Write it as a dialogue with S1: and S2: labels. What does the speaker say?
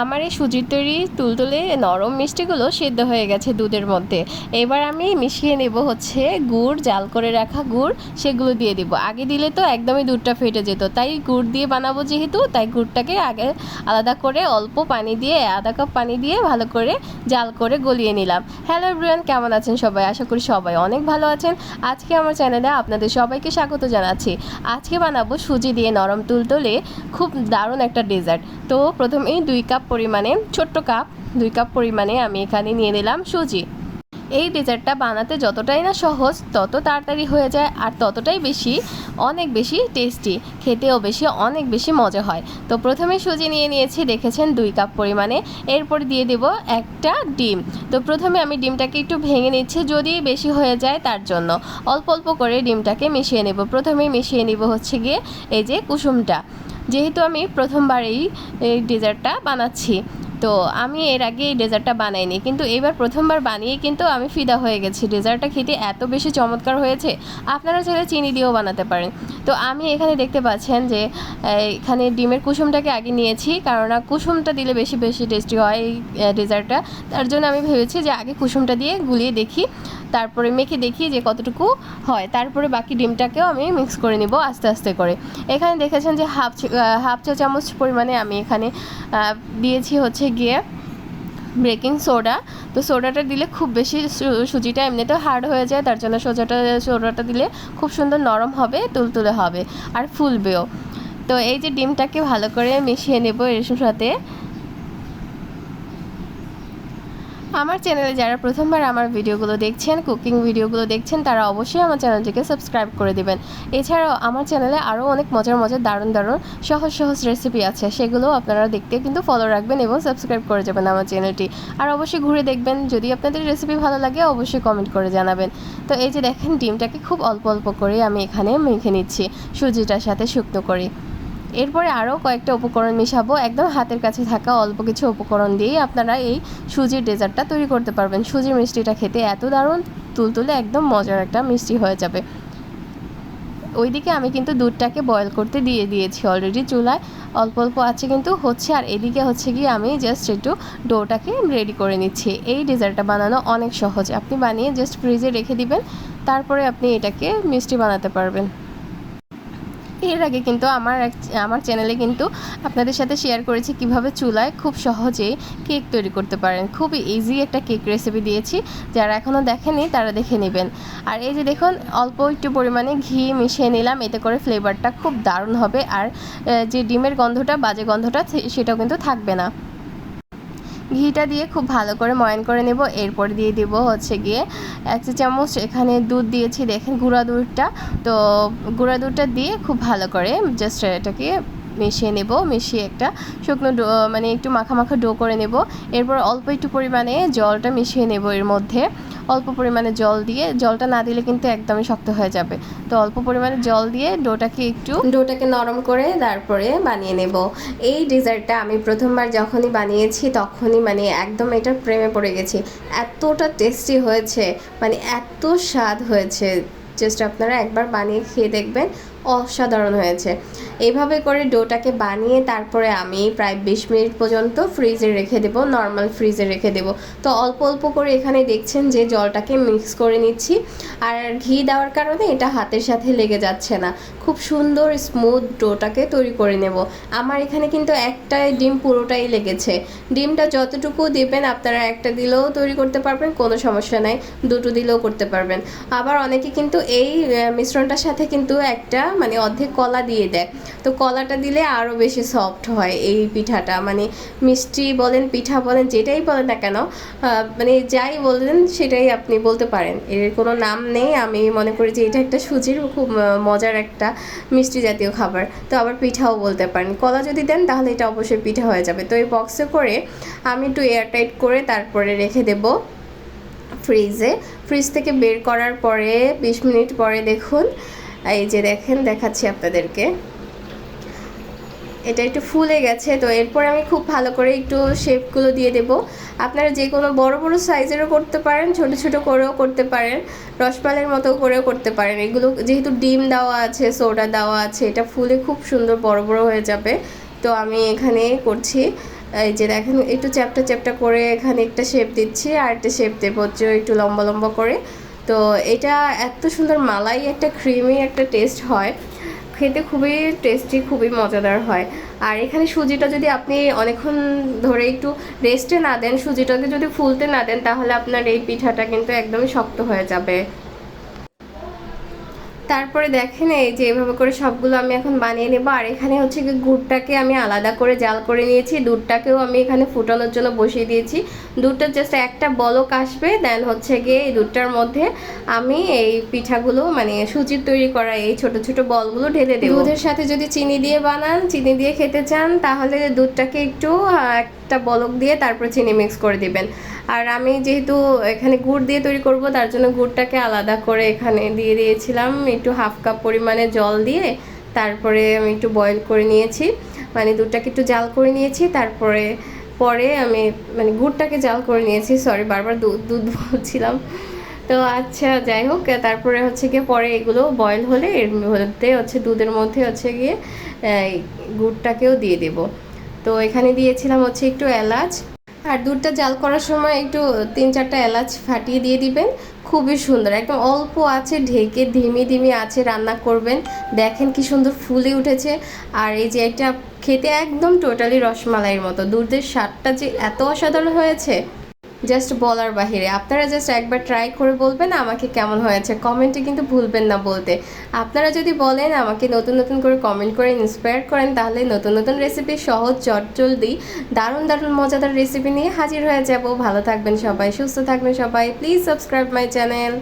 S1: আমার এই সুজির তৈরি তুলতুলে নরম মিষ্টিগুলো সেদ্ধ হয়ে গেছে দুধের মধ্যে। এবার আমি মিশিয়ে নেব হচ্ছে গুড়, জাল করে রাখা গুড়, সেগুলো দিয়ে দিব। আগে দিলে তো একদমই দুধটা ফেটে যেত। তাই গুড় দিয়ে বানাবো যেহেতু, তাই গুড়টাকে আগে আলাদা করে অল্প পানি দিয়ে, আধা কাপ পানি দিয়ে ভালো করে জাল করে গলিয়ে নিলাম। হ্যালো এভরিওয়ান, কেমন আছেন সবাই? আশা করি সবাই অনেক ভালো আছেন। আজকে আমার চ্যানেলে আপনাদের সবাইকে স্বাগত জানাচ্ছি। আজকে বানাবো সুজি দিয়ে নরম তুলতুলে খুব দারুণ একটা ডেজার্ট। তো প্রথমেই দুই কাপ পরিমাণে, ছোট্ট কাপ, দুই কাপ পরিমাণে আমি এখানে নিয়ে নিলাম সুজি। এই ডেজার্টটা বানাতে যতটাই না সহজ, তত তাড়াতাড়ি হয়ে যায় আর ততটাই বেশি, অনেক বেশি টেস্টি খেতেও বেশি, অনেক বেশি মজা হয়। তো প্রথমে সুজি নিয়ে নিয়েছি, দেখেছেন, দুই কাপ পরিমাণে। এরপর দিয়ে দেব একটা ডিম। তো প্রথমে আমি ডিমটাকে একটু ভেঙে নিচ্ছি, যদি বেশি হয়ে যায় তার জন্য। অল্প অল্প করে ডিমটাকে মিশিয়ে নেব। প্রথমেই মিশিয়ে নেব হচ্ছে গিয়ে এই যে কুসুমটা। যেহেতু আমি প্রথমবারেই এই ডেজার্টটা বানাচ্ছি। তো আমি এর আগে এই ডেজার্টটা বানাইনি। কিন্তু এবার প্রথমবার বানিয়ে কিন্তু আমি ফিদা হয়ে গেছি। ডেজার্টটা খেতে এত বেশি চমৎকার হয়েছে, আপনারা চাইলে চিনি দিয়েও বানাতে পারেন। তো আমি এখানে দেখতে পাচ্ছেন যে, এখানে ডিমের কুসুমটাকে আগে নিয়েছি, কারণ কুসুমটা দিলে বেশি বেশি টেস্টি হয় এই ডেজার্টটা। তার জন্য আমি ভেবেছি যে আগে কুসুমটা দিয়ে গুলিয়ে দেখি, তারপরে মেখে দেখি যে কতটুকু হয়। তারপরে বাকি ডিমটাকেও আমি মিক্স করে নিব আস্তে আস্তে করে। এখানে দেখেছেন যে হাফ হাফ চা চামচ পরিমাণে আমি এখানে দিয়েছি হচ্ছে গিয়ে বেকিং সোডা। তো সোডাটা দিলে খুব বেশি সুজিটা এমনিতেও হার্ড হয়ে যায়, তার জন্য সোজাটা, সোডাটা দিলে খুব সুন্দর নরম হবে, তুলতুলে হবে, আর ফুলবেও। তো এই যে ডিমটাকে ভালো করে মিশিয়ে নেব এর সাথে। আমার চ্যানেলে যারা প্রথমবার আমার ভিডিওগুলো দেখছেন, কুকিং ভিডিওগুলো দেখছেন, তারা অবশ্যই আমার চ্যানেলটিকে সাবস্ক্রাইব করে দিবেন। এছাড়াও আমার চ্যানেলে আরও অনেক মজার মজার দারুণ দারুণ সহজ সহজ রেসিপি আছে। সেগুলো আপনারা দেখতে কিন্তু ফলো রাখবেন এবং সাবস্ক্রাইব করে যাবেন আমার চ্যানেলটি। আর অবশ্যই ঘুরে দেখবেন, যদি আপনাদের রেসিপি ভালো লাগে, অবশ্যই কমেন্ট করে জানাবেন। তো এই যে দেখেন, ডিমটাকে খুব অল্প অল্প করে আমি এখানে মেখে নিচ্ছি, সুজিটার সাথে শুকনো করে। এরপরে আরও কয়েকটা উপকরণ মিশাবো। একদম হাতের কাছে থাকা অল্প কিছু উপকরণ দিয়েই আপনারা এই সুজির ডেজার্টটা তৈরি করতে পারবেন। সুজির মিষ্টিটা খেতে এত দারুণ, তুলতুলে একদম মজার একটা মিষ্টি হয়ে যাবে। ওইদিকে আমি কিন্তু দুধটাকে বয়েল করতে দিয়ে দিয়েছি অলরেডি চুলায়। অল্প অল্প আছে কিন্তু হচ্ছে, আর এদিকে হচ্ছে গিয়ে আমি জাস্ট একটু ডোটাকে রেডি করে নিচ্ছি। এই ডেজার্টটা বানানো অনেক সহজ। আপনি বানিয়ে জাস্ট ফ্রিজে রেখে দিবেন, তারপরে আপনি এটাকে মিষ্টি বানাতে পারবেন। এর আগে কিন্তু আমার আমার চ্যানেলে কিন্তু আপনাদের সাথে শেয়ার করেছি কীভাবে চুলায় খুব সহজেই কেক তৈরি করতে পারেন। খুবই ইজি একটা কেক রেসিপি দিয়েছি। যারা এখনও দেখেনি তারা দেখে নেবেন। আর এই যে দেখুন, অল্প একটু পরিমাণে ঘি মিশিয়ে নিলাম, এতে করে ফ্লেভারটা খুব দারুণ হবে। আর যে ডিমের গন্ধটা, বাজে গন্ধটা সেটাও কিন্তু থাকবে না। ঘিটা দিয়ে খুব ভালো করে ময়ন করে নেব। এরপর দিয়ে দেব হচ্ছে গিয়ে এক চা চামচ এখানে দুধ দিয়েছি, দেখেন গুঁড়া দুধটা। তো গুঁড়া দুধটা দিয়ে খুব ভালো করে জাস্ট এটাকে মিশিয়ে নেব, মিশিয়ে একটা শুকনো ডো মানে একটু মাখা মাখা ডো করে নেব। এরপর অল্প একটু পরিমাণে জলটা মিশিয়ে নেব এর মধ্যে। অল্প পরিমাণে জল দিয়ে, জলটা না দিলে কিন্তু একদমই শক্ত হয়ে যাবে। তো অল্প পরিমাণে জল দিয়ে ডোটাকে একটু ডোটাকে নরম করে তারপরে বানিয়ে নেব। এই ডেজার্টটা আমি প্রথমবার যখনই বানিয়েছি, তখনই মানে একদম এটার প্রেমে পড়ে গেছি। এতটা টেস্টি হয়েছে মানে এত স্বাদ হয়েছে। জাস্ট আপনারা একবার বানিয়ে খেয়ে দেখবেন। অসাধারণ হয়েছে। এইভাবে করে ডোটাকে বানিয়ে তারপরে আমি প্রায় বিশ মিনিট পর্যন্ত ফ্রিজে রেখে দেবো, নর্মাল ফ্রিজে রেখে দেবো। তো অল্প অল্প করে এখানে দেখছেন যে জলটাকে মিক্স করে নিচ্ছি। আর ঘি দেওয়ার কারণে এটা হাতের সাথে লেগে যাচ্ছে না। খুব সুন্দর, স্মুথ ডোটাকে তৈরি করে নেব। আমার এখানে কিন্তু একটাই ডিম পুরোটাই লেগেছে। ডিমটা যতটুকু দেবেন আপনারা একটা দিলেও তৈরি করতে পারবেন, কোনো সমস্যা নাই। দুটো দিলেও করতে পারবেন। আবার অনেকে কিন্তু এই মিশ্রণটার সাথে কিন্তু একটা মানে অর্ধেক কলা দিয়ে দেয়। তো কলাটা দিলে আরও বেশি সফট হয় এই পিঠাটা। মানে মিষ্টি বলেন, পিঠা বলেন, যেটাই বলেন না কেন মানে যাই বলেন সেটাই আপনি বলতে পারেন। এর কোনো নাম নেই, আমি মনে করি যে এটা একটা সুজির খুব মজার একটা মিষ্টি জাতীয় খাবার। তো আবার পিঠাও বলতে পারেন। কলা যদি দেন তাহলে এটা অবশ্যই পিঠা হয়ে যাবে। তো এই বক্সে করে আমি একটু এয়ারটাইট করে তারপরে রেখে দেবো ফ্রিজে ফ্রিজ থেকে বের করার পরে, বিশ মিনিট পরে দেখুন এই যে দেখেন, দেখাচ্ছি আপনাদেরকে। এটা একটু ফুলে গেছে, তো এরপর আমি খুব ভালো করে একটু শেপগুলো দিয়ে দেব। আপনারা যে কোনো বড় বড় সাইজেরও করতে পারেন, ছোট ছোট করেও করতে পারেন রসমালের মতো করেও করতে পারেন। এগুলো যেহেতু ডিম দেওয়া আছে, সোডা দেওয়া আছে, এটা ফুলে খুব সুন্দর বড় বড় হয়ে যাবে। তো আমি এখানে করছি, এই যে দেখেন, একটু চ্যাপটা চ্যাপটা করে এখানে একটা শেপ দিচ্ছি আর একটা শেপ দেবো, একটু লম্বা লম্বা করে। তো এটা এত সুন্দর, মালাই একটা ক্রিমি একটা টেস্ট হয়। খেতে খুবই টেস্টি খুবই মজাদার হয়। আর এখানে সুজিটা যদি আপনি অনেকক্ষণ ধরে একটু রেস্টে না দেন, সুজিটাকে যদি ফুলতে না দেন, তাহলে আপনার এই পিঠাটা কিন্তু একদমই শক্ত হয়ে যাবে। তারপরে দেখেন এই যে এভাবে করে সবগুলো আমি এখন বানিয়ে নেব। আর এখানে হচ্ছে কি গুড়টাকে আমি আলাদা করে জাল করে নিয়েছি। দুধটাকেও আমি এখানে ফুটানোর জন্য বসিয়ে দিয়েছি। দুধটা জাস্ট একটা বলক আসবে দেন হচ্ছে গিয়ে এই দুধটার মধ্যে আমি এই পিঠাগুলো মানে সুজির তৈরি করা এই ছোট ছোট বলগুলো ঢেলে দেবো। দুধের সাথে যদি চিনি দিয়ে বানান, চিনি দিয়ে খেতে চান, তাহলে দুধটাকে একটু একটা বলক দিয়ে তারপর চিনি মিক্স করে দিবেন। আর আমি যেহেতু এখানে গুড় দিয়ে তৈরি করব, তার জন্য গুড়টাকে আলাদা করে এখানে দিয়ে দিয়েছিলাম। একটু হাফ কাপ পরিমাণে জল দিয়ে তারপরে আমি একটু বয়েল করে নিয়েছি। মানে দুধটাকে একটু জাল করে নিয়েছি, তারপরে পরে আমি মানে গুড়টাকে জাল করে নিয়েছি। সরি বারবার দুধ দুধ বলছিলাম। তো আচ্ছা যাই হোক, তারপরে হচ্ছে গিয়ে পরে এগুলো বয়েল হলে এর মধ্যে হচ্ছে দুধের মধ্যে হচ্ছে গিয়ে গুড়টাকেও দিয়ে দেব। তো এখানে দিয়েছিলাম হচ্ছে একটু এলাচ। আর দুধটা জাল করার সময় একটু তিন চারটা এলাচ ফাটিয়ে দিয়ে দিবেন। খুবই সুন্দর, একদম অল্প আছে, ঢেকে ধিমি ধিমি আছে, রান্না করবেন। দেখেন কি সুন্দর ফুলে উঠেছে। আর এই যে এটা খেতে একদম টোটালি রসমালাইয়ের মতো। দুধের স্বাদটা যে এত অসাধারণ হয়েছে। জাস্ট বলার বাহিরে। আপনারা জাস্ট একবার ট্রাই করে বলবেন আমাকে কেমন হয়েছে। কমেন্টে কিন্তু ভুলবেন না বলতে। আপনারা যদি বলেন, আমাকে নতুন নতুন করে কমেন্ট করে ইন্সপায়ার করেন, তাহলে নতুন নতুন রেসিপি সহজ, চটজলদি, দারুণ দারুণ, মজাদার রেসিপি নিয়ে হাজির হয়ে যাব। ভালো থাকবেন সবাই, সুস্থ থাকবেন সবাই। Please subscribe my channel